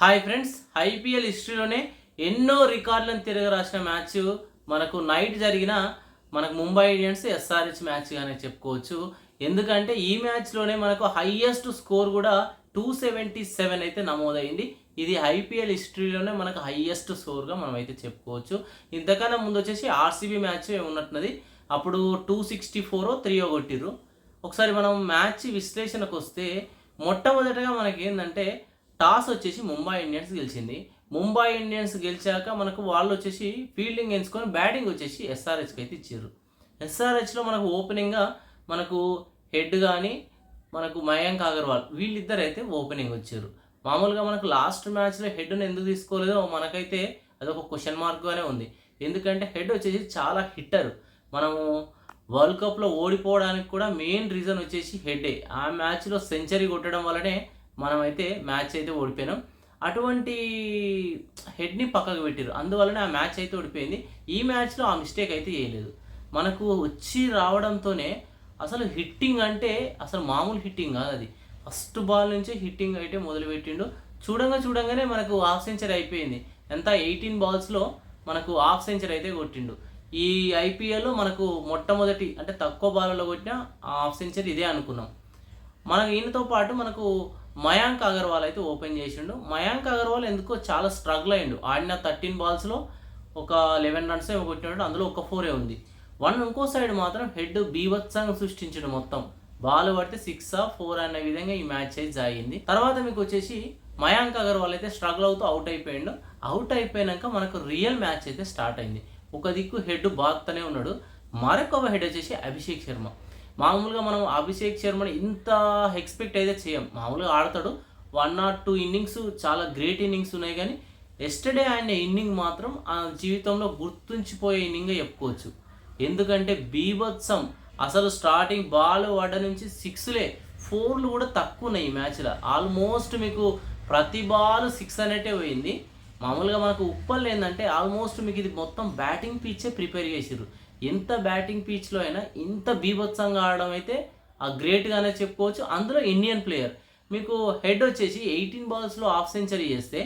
Hi friends IPL హిస్టరీలోనే ఎన్నో రికార్డులను తిరగరాసిన match. మనకు నైట్ జరిగిన మనకు ముంబై ఇండియన్స్ ఎస్ఆర్హెచ్ మ్యాచ్ గానే చెప్పుకోవచ్చు. ఎందుకంటే ఈ మ్యాచ్లోనే మనకు హైయెస్ట్ స్కోర్ కూడా టూ సెవెంటీ సెవెన్ అయితే నమోదైంది. ఇది ఐపీఎల్ హిస్టరీలోనే మనకు హయ్యెస్ట్ స్కోర్గా మనం అయితే చెప్పుకోవచ్చు. ఇంతకన్నా ముందు వచ్చేసి ఆర్సీబీ మ్యాచ్ ఉన్నట్టున్నది. అప్పుడు టూ సిక్స్టీ ఫోర్ త్రీ కొట్టిర్రు. ఒకసారి మనం మ్యాచ్ విశ్లేషణకు వస్తే మొట్టమొదటగా మనకి ఏంటంటే టాస్ వచ్చేసి ముంబై ఇండియన్స్ గెలిచింది. ముంబై ఇండియన్స్ గెలిచాక మనకు వాళ్ళు వచ్చేసి ఫీల్డింగ్ ఎంచుకొని బ్యాటింగ్ వచ్చేసి ఎస్ఆర్హెచ్కి అయితే ఇచ్చారు. ఎస్ఆర్హెచ్లో మనకు ఓపెనింగ్గా మనకు హెడ్ కానీ మనకు మయాంక్ అగర్వాల్ వీళ్ళిద్దరు అయితే ఓపెనింగ్ వచ్చారు. మామూలుగా మనకు లాస్ట్ మ్యాచ్లో హెడ్ను ఎందుకు తీసుకోలేదో మనకైతే అదొక క్వశ్చన్ మార్క్గానే ఉంది. ఎందుకంటే హెడ్ వచ్చేసి చాలా హిట్టర్ మనము వరల్డ్ కప్లో ఓడిపోవడానికి కూడా మెయిన్ రీజన్ వచ్చేసి హెడ్డే ఆ మ్యాచ్లో సెంచరీ కొట్టడం వల్లనే మనమైతే మ్యాచ్ అయితే ఓడిపోయినాం. అటువంటి హెడ్ని పక్కకు పెట్టారు అందువలన ఆ మ్యాచ్ అయితే ఓడిపోయింది. ఈ మ్యాచ్లో ఆ మిస్టేక్ అయితే చేయలేదు. మనకు వచ్చి రావడంతోనే అసలు హిట్టింగ్ అంటే అసలు మామూలు హిట్టింగ్ కాదు అది. ఫస్ట్ బాల్ నుంచే హిట్టింగ్ అయితే మొదలుపెట్టిండు. చూడంగా చూడంగానే మనకు హాఫ్ సెంచరీ అయిపోయింది. ఎంత ఎయిటీన్ బాల్స్లో మనకు హాఫ్ సెంచరీ అయితే కొట్టిండు. ఈ ఐపీఎల్లో మనకు మొట్టమొదటి అంటే తక్కువ బాల్లో కొట్టిన హాఫ్ సెంచరీ ఇదే అనుకున్నాం. మనకు ఈయనతో పాటు మనకు మయాంక్ అగర్వాల్ అయితే ఓపెన్ చేసిండు. మయాంక్ అగర్వాల్ ఎందుకో చాలా స్ట్రగుల్ అయ్యిండు. ఆడిన థర్టీన్ బాల్స్లో ఒక లెవెన్ రన్స్ ఏమో కొట్టినాడు అందులో ఒక ఫోరే ఉంది. వన్ ఇంకో సైడ్ మాత్రం హెడ్ బీభత్సంగా సృష్టించడం మొత్తం. బాల్ పడితే సిక్స్ ఫోర్ అనే విధంగా ఈ మ్యాచ్ అయితే జాగింది తర్వాత మీకు వచ్చేసి మయాంక్ అగర్వాల్ అయితే స్ట్రగుల్ అవుతూ అవుట్ అయిపోయిండు. అవుట్ అయిపోయినాక మనకు రియల్ మ్యాచ్ అయితే స్టార్ట్ అయింది. ఒక దిక్కు హెడ్ బాగుతూనే ఉన్నాడు. మరొక హెడ్ వచ్చేసి అభిషేక్ శర్మ. మామూలుగా మనం అభిషేక్ శర్మని ఇంత ఎక్స్పెక్ట్ అయితే చేయం. మామూలుగా ఆడతాడు. వన్ నాట్ టూ ఇన్నింగ్స్ చాలా గ్రేట్ ఇన్నింగ్స్ ఉన్నాయి కానీ ఎస్టర్డే ఆయన ఇన్నింగ్ మాత్రం ఆ జీవితంలో గుర్తుంచిపోయే ఇన్నింగ్ చెప్పుకోవచ్చు. ఎందుకంటే బీభత్సం. అసలు స్టార్టింగ్ బాల్ పడ్డ నుంచి సిక్స్లే ఫోర్లు కూడా తక్కువ ఉన్నాయి ఈ మ్యాచ్లో ఆల్మోస్ట్ మీకు ప్రతి బాల్ సిక్స్ అనేటే పోయింది. మామూలుగా మనకు ఉప్పల్ ఏంటంటే ఆల్మోస్ట్ మీకు ఇది మొత్తం బ్యాటింగ్ పిచ్చే ప్రిపేర్ చేసిర్రు. ఎంత బ్యాటింగ్ పిచ్లో అయినా ఇంత బీభత్సంగా ఆడడం అయితే ఆ గ్రేట్గానే చెప్పుకోవచ్చు. అందులో ఇండియన్ ప్లేయర్ మీకు హెడ్ వచ్చేసి ఎయిటీన్ బాల్స్లో హాఫ్ సెంచరీ చేస్తే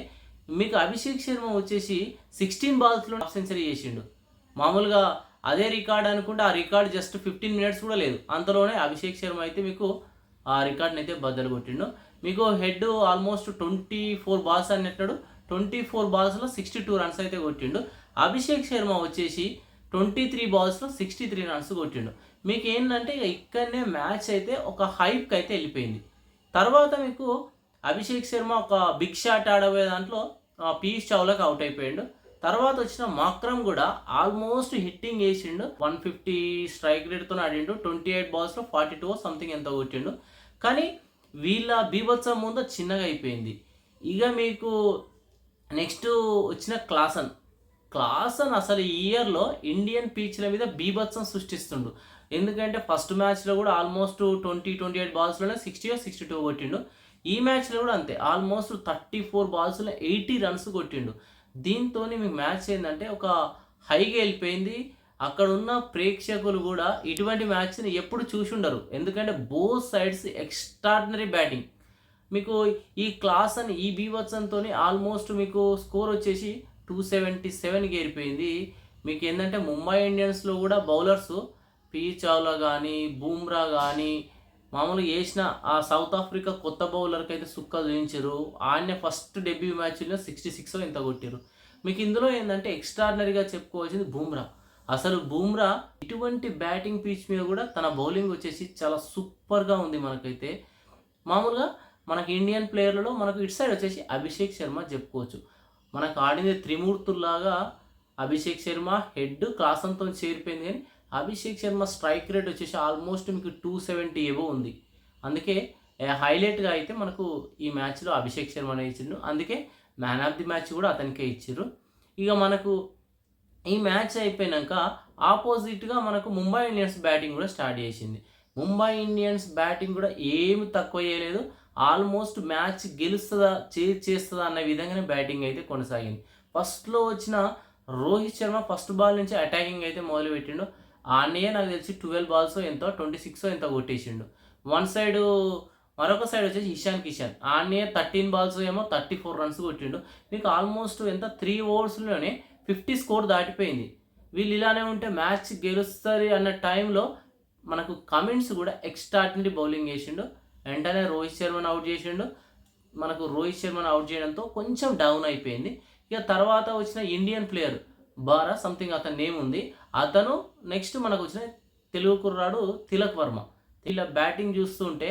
మీకు అభిషేక్ శర్మ వచ్చేసి సిక్స్టీన్ బాల్స్లో హాఫ్ సెంచరీ చేసిండు. మామూలుగా అదే రికార్డ్ అనుకుంటే ఆ రికార్డ్ జస్ట్ ఫిఫ్టీన్ మినిట్స్ కూడా లేదు. అంతలోనే అభిషేక్ శర్మ అయితే మీకు ఆ రికార్డ్ని అయితే బద్దలు కొట్టిండు. మీకు Head almost twenty four balls అన్నట్టు ట్వంటీ ఫోర్ బాల్స్లో సిక్స్టీ టూ రన్స్ అయితే కొట్టిండు. అభిషేక్ శర్మ వచ్చేసి ట్వంటీ త్రీ బాల్స్లో సిక్స్టీ త్రీ రన్స్ కొట్టిండు. మీకు ఏంటంటే ఇక ఇక్కడనే మ్యాచ్ అయితే ఒక హైప్కి అయితే వెళ్ళిపోయింది. తర్వాత మీకు అభిషేక్ శర్మ ఒక బిగ్ షాట్ ఆడబోయే దాంట్లో పీయూష్ చావ్లాకి అవుట్ అయిపోయిండు. తర్వాత వచ్చిన మాక్రమ్ కూడా ఆల్మోస్ట్ హిట్టింగ్ వేసిండు. వన్ ఫిఫ్టీ స్ట్రైక్ రేట్తో ఆడిండు. ట్వంటీ ఎయిట్ బాల్స్లో ఫార్టీ టూ సంథింగ్ ఎంత కొట్టిండు. కానీ వీళ్ళ బీభత్సం ముందు చిన్నగా అయిపోయింది. ఇక మీకు నెక్స్ట్ వచ్చిన క్లాసన్. క్లాసన్ అసలు ఈ ఇయర్లో ఇండియన్ పీచ్ల మీద బీభత్సం సృష్టిస్తుండు. ఎందుకంటే ఫస్ట్ మ్యాచ్లో కూడా ఆల్మోస్ట్ ట్వంటీ ట్వంటీ ఎయిట్ బాల్స్లోనే సిక్స్టీ సిక్స్టీ టూ కొట్టిండు. ఈ మ్యాచ్లో కూడా అంతే ఆల్మోస్ట్ థర్టీ ఫోర్ బాల్స్లో ఎయిటీ రన్స్ కొట్టిండు. దీంతో మీకు మ్యాచ్ ఏంటంటే ఒక హైగా వెళ్ళిపోయింది. అక్కడ ఉన్న ప్రేక్షకులు కూడా ఇటువంటి మ్యాచ్ని ఎప్పుడు చూసి ఉండరు ఎందుకంటే బోత్ సైడ్స్ ఎక్స్ట్రాడినరీ బ్యాటింగ్. మీకు ఈ క్లాస్ అని ఈ బీవత్సంతో ఆల్మోస్ట్ మీకు స్కోర్ వచ్చేసి టూ సెవెంటీ సెవెన్కి ఏరిపోయింది మీకు ఏంటంటే ముంబై ఇండియన్స్లో కూడా బౌలర్స్ పి చావ్లా కానీ బూమ్రా కానీ మామూలుగా వేసిన ఆ సౌత్ ఆఫ్రికా కొత్త బౌలర్కి అయితే సుక్క చూపించారు ఆయన ఫస్ట్ డెబ్యూ మ్యాచ్లో సిక్స్టీ సిక్స్ ఇంత కొట్టారు మీకు ఇందులో ఏంటంటే ఎక్స్ట్రాడినరీగా చెప్పుకోవాల్సింది బూమ్రా. అసలు బూమ్రా ఇటువంటి బ్యాటింగ్ పిచ్ మీద కూడా తన బౌలింగ్ వచ్చేసి చాలా సూపర్గా ఉంది మనకైతే. మామూలుగా మనకి ఇండియన్ ప్లేయర్లలో మనకు ఇటు సైడ్ వచ్చేసి అభిషేక్ శర్మ చెప్పుకోవచ్చు. మనకు ఆడింది త్రిమూర్తుల్లాగా అభిషేక్ శర్మ హెడ్ క్లాసంతో చేరిపోయింది కానీ అభిషేక్ శర్మ స్ట్రైక్ రేట్ వచ్చేసి ఆల్మోస్ట్ మీకు టూ సెవెంటీ ఏవో ఉంది. అందుకే హైలైట్గా అయితే మనకు ఈ మ్యాచ్లో అభిషేక్ శర్మ అనే ఇచ్చిండు. అందుకే మ్యాన్ ఆఫ్ ది మ్యాచ్ కూడా అతనికే ఇచ్చారు ఇక మనకు ఈ మ్యాచ్ అయిపోయినాక ఆపోజిట్గా మనకు ముంబై ఇండియన్స్ బ్యాటింగ్ కూడా స్టార్ట్ చేసింది. ముంబై ఇండియన్స్ బ్యాటింగ్ కూడా ఏమి తక్కువ చేయలేదు. ఆల్మోస్ట్ మ్యాచ్ గెలుస్తుందా చే చేస్తుందా అన్న విధంగానే బ్యాటింగ్ అయితే కొనసాగింది. ఫస్ట్లో వచ్చిన రోహిత్ శర్మ ఫస్ట్ బాల్ నుంచి అటాకింగ్ అయితే మొదలుపెట్టిండు. ఆ నాకు తెలిసి ట్వెల్వ్ బాల్స్ ఎంతో ట్వంటీ సిక్స్ ఎంతో కొట్టేసిండు. వన్ సైడ్ మరొక సైడ్ వచ్చేసి ఇషాన్ కిషన్. ఆనే థర్టీన్ బాల్స్ ఏమో థర్టీ ఫోర్ రన్స్ కొట్టిండు. మీకు ఆల్మోస్ట్ ఎంత త్రీ ఓవర్స్లోనే ఫిఫ్టీ స్కోర్ దాటిపోయింది. వీళ్ళు ఇలానే ఉంటే మ్యాచ్ గెలుస్తుంది అన్న టైంలో మనకు కమిన్స్ కూడా ఎక్స్ట్రాటినరీ బౌలింగ్ వేసిండు. వెంటనే రోహిత్ శర్మను అవుట్ చేసిండు. మనకు రోహిత్ శర్మను అవుట్ చేయడంతో కొంచెం డౌన్ అయిపోయింది. ఇక తర్వాత వచ్చిన ఇండియన్ ప్లేయర్ బారా సంథింగ్ అతని నేమ్ ఉంది. అతను నెక్స్ట్ మనకు వచ్చిన తెలుగు కుర్రాడు తిలక్ వర్మ. ఇలా బ్యాటింగ్ చూస్తుంటే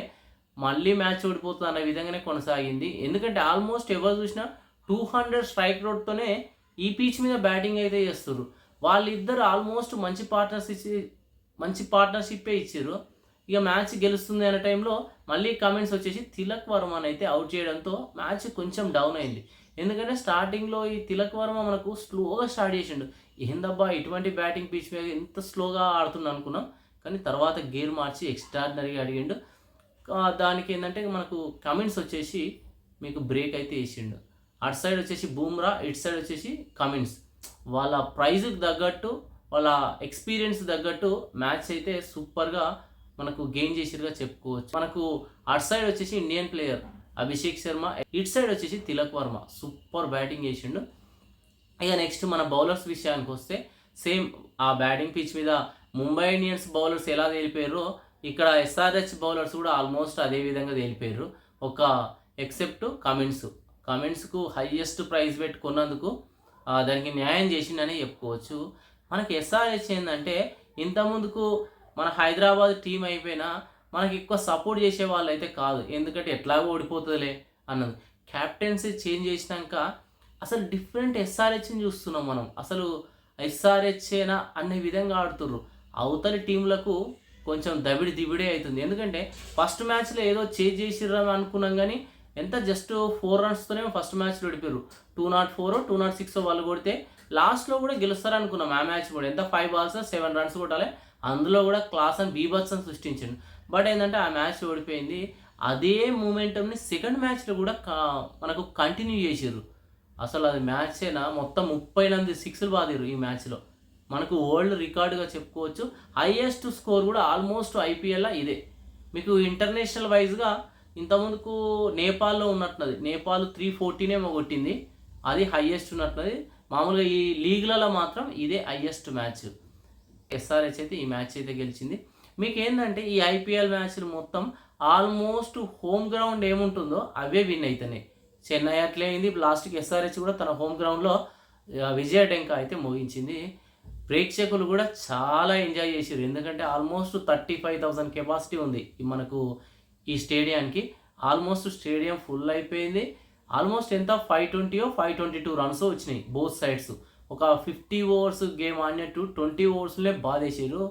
మళ్ళీ మ్యాచ్ ఓడిపోతుంది అనే విధంగానే కొనసాగింది. ఎందుకంటే ఆల్మోస్ట్ ఎవరు చూసినా టూ హండ్రెడ్ స్ట్రైక్ రోడ్తోనే ఈ పిచ్ మీద బ్యాటింగ్ అయితే చేస్తున్నారు వాళ్ళిద్దరు ఆల్మోస్ట్ మంచి పార్ట్నర్స్ ఇచ్చి మంచి పార్ట్నర్షిప్పే ఇచ్చారు ఇక మ్యాచ్ గెలుస్తుంది అనే టైంలో మళ్ళీ కమెంట్స్ వచ్చేసి తిలక్ వర్మని అయితే అవుట్ చేయడంతో మ్యాచ్ కొంచెం డౌన్ అయింది. ఎందుకంటే స్టార్టింగ్లో ఈ తిలక్ వర్మ మనకు స్లోగా స్టార్ట్ చేసిండు. ఏందబ్బా ఇటువంటి బ్యాటింగ్ పిచ్ మీద ఎంత స్లోగా ఆడుతుంది అనుకున్నాం. కానీ తర్వాత గేర్ మార్చి ఎక్స్ట్రాడినరీగా అడిగిండు. దానికి ఏంటంటే మనకు కమెంట్స్ వచ్చేసి మీకు బ్రేక్ అయితే వేసిండు అటు సైడ్ వచ్చేసి బూమ్రా ఇటు సైడ్ వచ్చేసి కమెంట్స్ వాళ్ళ ప్రైజ్కి తగ్గట్టు వాళ్ళ ఎక్స్పీరియన్స్ తగ్గట్టు మ్యాచ్ అయితే సూపర్గా మనకు గెయిన్ చేసిరుగా చెప్పుకోవచ్చు. మనకు అటు సైడ్ వచ్చేసి ఇండియన్ ప్లేయర్ అభిషేక్ శర్మ ఇటు సైడ్ వచ్చేసి తిలక్ వర్మ. సూపర్ బ్యాటింగ్ చేసిండు. ఇక నెక్స్ట్ మన బౌలర్స్ విషయానికి వస్తే సేమ్ ఆ బ్యాటింగ్ పిచ్ మీద ముంబై ఇండియన్స్ బౌలర్స్ ఎలా తేలిపోయారో ఇక్కడ ఎస్ఆర్హెచ్ బౌలర్స్ కూడా ఆల్మోస్ట్ అదే విధంగా తేలిపోయారు. ఒక ఎక్సెప్ట్ కమెంట్స్ కమెంట్స్కు హయ్యెస్ట్ ప్రైజ్ పెట్టుకున్నందుకు దానికి న్యాయం చేసిండని చెప్పుకోవచ్చు. మనకి ఎస్ఆర్హెచ్ ఏంటంటే ఇంతకుముందుకు మన హైదరాబాద్ టీం అయిపోయినా మనకి ఎక్కువ సపోర్ట్ చేసే వాళ్ళు అయితే కాదు. ఎందుకంటే ఎట్లాగో ఓడిపోతుందిలే అన్నది. క్యాప్టెన్సీ చేంజ్ చేసినాక అసలు డిఫరెంట్ ఎస్ఆర్హెచ్ని చూస్తున్నాం మనం. అసలు ఎస్ఆర్హెచ్ఏనా అనే విధంగా ఆడుతుర్రు. అవతలి టీంలకు కొంచెం దబిడి దిబిడే అవుతుంది ఎందుకంటే ఫస్ట్ మ్యాచ్లో ఏదో చేంజ్ చేసిర్రని అనుకున్నాం కానీ ఎంత జస్ట్ ఫోర్ రన్స్తోనే ఫస్ట్ మ్యాచ్లో ఓడిపోయారు two not four two not six వాళ్ళు కొడితే లాస్ట్లో కూడా గెలుస్తారు అనుకున్నాం ఆ మ్యాచ్ కూడా. ఎంత ఫైవ్ బాల్స్ సెవెన్ రన్స్ కొట్టాలి అందులో కూడా క్లాస్ అని బీబత్స్ అని సృష్టించిండు. బట్ ఏంటంటే ఆ మ్యాచ్ ఓడిపోయింది. అదే మూమెంటమ్ని సెకండ్ మ్యాచ్లో కూడా మనకు కంటిన్యూ చేసారు అసలు అది మ్యాచ్నా మొత్తం ముప్పై ఎనిమిది సిక్స్లు బాదిరు ఈ మ్యాచ్లో. మనకు వరల్డ్ రికార్డుగా చెప్పుకోవచ్చు. హైయెస్ట్ స్కోర్ కూడా ఆల్మోస్ట్ ఐపీఎల్లో ఇదే. మీకు ఇంటర్నేషనల్ వైజ్గా ఇంతకుముందుకు నేపాల్లో ఉన్నట్టున్నది. నేపాల్ త్రీ ఫోర్టీనే కొట్టింది అది హైయెస్ట్ ఉన్నట్టున్నది. మామూలుగా ఈ లీగ్లలో మాత్రం ఇదే హైయెస్ట్ మ్యాచ్. ఎస్ఆర్హెచ్ అయితే ఈ మ్యాచ్ అయితే గెలిచింది. మీకు ఏంటంటే ఈ ఐపీఎల్ మ్యాచ్లు మొత్తం ఆల్మోస్ట్ హోమ్ గ్రౌండ్ ఏముంటుందో అవే విన్ అవుతున్నాయి చెన్నై అట్లే అయింది. లాస్ట్కి ఎస్ఆర్హెచ్ కూడా తన హోమ్ గ్రౌండ్లో విజయ టెంక అయితే ముగించింది. ప్రేక్షకులు కూడా చాలా ఎంజాయ్ చేశారు ఎందుకంటే almost thirty five thousand capacity ఉంది మనకు ఈ స్టేడియానికి. ఆల్మోస్ట్ స్టేడియం ఫుల్ అయిపోయింది. ఆల్మోస్ట్ ఎంత? ఫైవ్ ట్వంటీయో ఫైవ్ ట్వంటీ టూ రన్స్ వచ్చినాయి బోత్ సైడ్స్ ఒక ఫిఫ్టీ ఓవర్స్ గేమ్ ఆడినట్టు ట్వంటీ ఓవర్స్లే బాధేసారు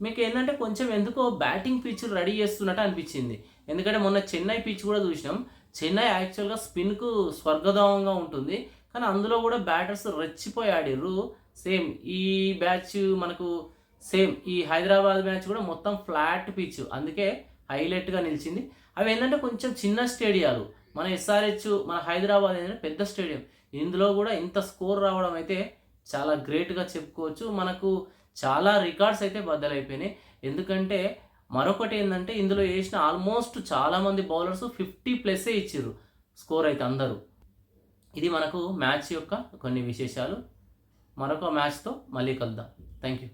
మీకు ఏంటంటే కొంచెం ఎందుకో బ్యాటింగ్ పిచ్ రెడీ చేస్తున్నట్టు అనిపించింది. ఎందుకంటే మొన్న చెన్నై పిచ్ కూడా చూసినాం. చెన్నై యాక్చువల్గా స్పిన్కు స్వర్గధామంగా ఉంటుంది. కానీ అందులో కూడా బ్యాటర్స్ రెచ్చిపోయి ఆడిర్రు సేమ్ ఈ బ్యాచ్ మనకు సేమ్ ఈ హైదరాబాద్ మ్యాచ్ కూడా మొత్తం ఫ్లాట్ పిచ్ అందుకే హైలైట్గా నిలిచింది. అవి ఏంటంటే కొంచెం చిన్న స్టేడియాలు మన ఎస్ఆర్హెచ్ మన హైదరాబాద్ ఏంటంటే పెద్ద స్టేడియం ఇందులో కూడా ఇంత స్కోర్ రావడం అయితే చాలా గ్రేట్గా చెప్పుకోవచ్చు. మనకు చాలా రికార్డ్స్ అయితే బద్దలైపోయినాయి. ఎందుకంటే మరొకటి ఏంటంటే ఇందులో వేసిన ఆల్మోస్ట్ చాలామంది బౌలర్స్ ఫిఫ్టీ ప్లస్సే ఇచ్చారు స్కోర్ అయితే అందరూ. ఇది మనకు మ్యాచ్ యొక్క కొన్ని విశేషాలు. మరొక మ్యాచ్తో మళ్ళీ కలుద్దాం. Thank you